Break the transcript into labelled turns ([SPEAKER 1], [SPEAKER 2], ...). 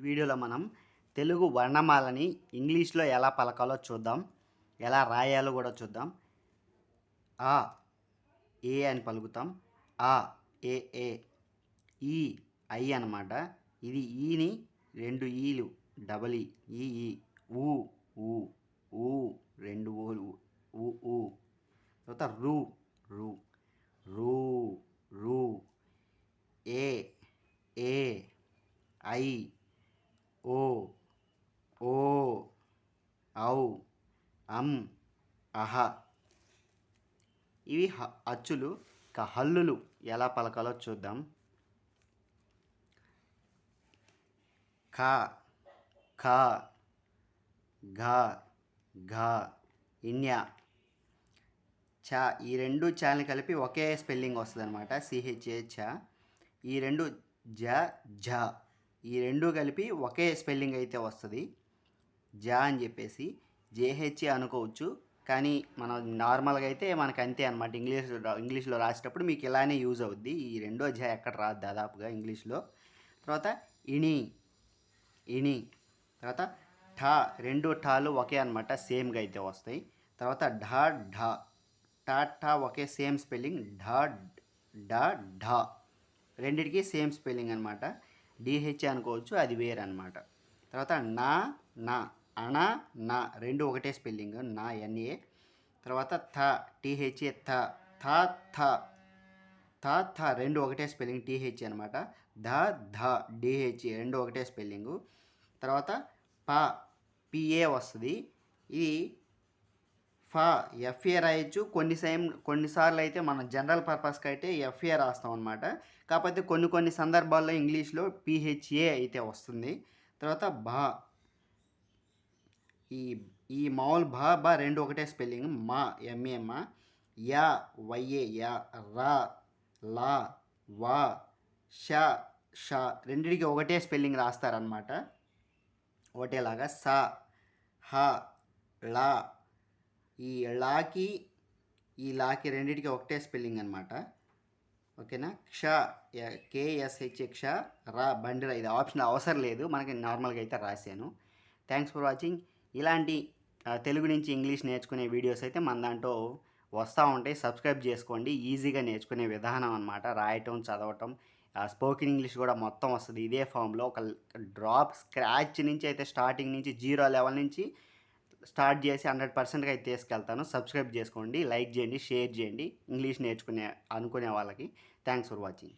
[SPEAKER 1] ఈ వీడియోలో మనం తెలుగు వర్ణమాలని ఇంగ్లీష్లో ఎలా పలకాలో చూద్దాం. ఎలా రాయాలో కూడా చూద్దాం. ఆ ఏ అని పలుకుతాం. ఆ ఏ ఏ ఈ ఐ అన్నమాట. ఇది ఈని రెండు ఈలు డబల్ ఈ ఈ ఊ ఊ ఊ రెండు ఊలు ఊ ఊ. తర్వాత రూ రూ రూ రూ ఏ ఏ ఐ ఓ ఓ ఔ అం అహ. ఇవి అచ్చులు ఇక హల్లులు ఎలా పలకాలో చూద్దాం. ఖ ఖ ఘ ఘ ఇన్యా. చ ఈ రెండు చాని కలిపి ఒకే స్పెల్లింగ్ వస్తుంది అనమాట సిహెచ్ఏ చ. ఈ రెండు జ ఝ ఈ రెండు కలిపి ఒకే స్పెల్లింగ్ అయితే వస్తుంది. జా అని చెప్పేసి జేహెచ్ఏ అనుకోవచ్చు కానీ మనం నార్మల్గా అయితే మనకు అంతే అనమాట ఇంగ్లీష్ ఇంగ్లీష్లో రాసేటప్పుడు మీకు ఇలానే యూజ్ అవుద్ది. ఈ రెండో జా ఎక్కడ రాదు దాదాపుగా ఇంగ్లీష్లో. తర్వాత ఇణి ఇణి తర్వాత ఠా రెండు ఠాలు ఒకే అనమాట సేమ్గా అయితే వస్తాయి. తర్వాత ఢా ఢా టా ఠా ఒకే సేమ్ స్పెల్లింగ్ ఢా డా ఢా రెండిటికి సేమ్ స్పెల్లింగ్ అనమాట డిహెచ్ అనుకోవచ్చు అది వేరే అనమాట తర్వాత నా నా అణ నా రెండు ఒకటే స్పెల్లింగ్ నా ఎన్ఏ తర్వాత థ టీహెచ్ఏ థ థ థ థ థ రెండు ఒకటే స్పెల్లింగ్ టీహెచ్ అనమాట ధ ధ డిహెచ్ రెండు ఒకటే స్పెల్లింగు. తర్వాత ప పిఏ వస్తుంది. ఇది ఫ ఎఫ్ఏ రాయొచ్చు. కొన్ని సేమ్ కొన్నిసార్లు అయితే మనం జనరల్ పర్పస్కి అయితే ఎఫ్ఏ రాస్తాం అనమాట కాకపోతే కొన్ని కొన్ని సందర్భాల్లో ఇంగ్లీష్లో పిహెచ్ఏ అయితే వస్తుంది. తర్వాత భా. ఈ ఈ మామూలు భా బా రెండు ఒకటే స్పెల్లింగ్. మా ఎంఏ మా. యా వైఏ యా రా లా వా ష ష రెండిటికి ఒకటే స్పెల్లింగ్ రాస్తారనమాట ఒకటేలాగా సా హ లా ఈ లాకి ఈ లాకి రెండింటికి ఒకటే స్పెల్లింగ్ అనమాట ఓకేనా? క్ష కేఎస్హెచ్ క్ష రా బండిరా ఇది ఆప్షన్ అవసరం లేదు. మనకి నార్మల్గా అయితే రాశాను. Thanks for watching. ఇలాంటి తెలుగు నుంచి ఇంగ్లీష్ నేర్చుకునే వీడియోస్ అయితే మన దాంట్లో వస్తూ ఉంటాయి. సబ్స్క్రైబ్ చేసుకోండి. ఈజీగా నేర్చుకునే విధానం అనమాట రాయటం చదవటం స్పోకెన్ ఇంగ్లీష్ కూడా మొత్తం వస్తుంది. ఇదే ఫామ్లో ఒక డ్రాప్ స్క్రాచ్ నుంచి అయితే స్టార్టింగ్ నుంచి జీరో లెవెల్ నుంచి స్టార్ట్ చేసి హండ్రెడ్ పర్సెంట్గా అయితే తీసుకెళ్తాను. సబ్స్క్రైబ్ చేసుకోండి లైక్ చేయండి షేర్ చేయండి. ఇంగ్లీష్ నేర్చుకునే అనుకునే వాళ్ళకి థ్యాంక్స్ ఫర్ వాచింగ్.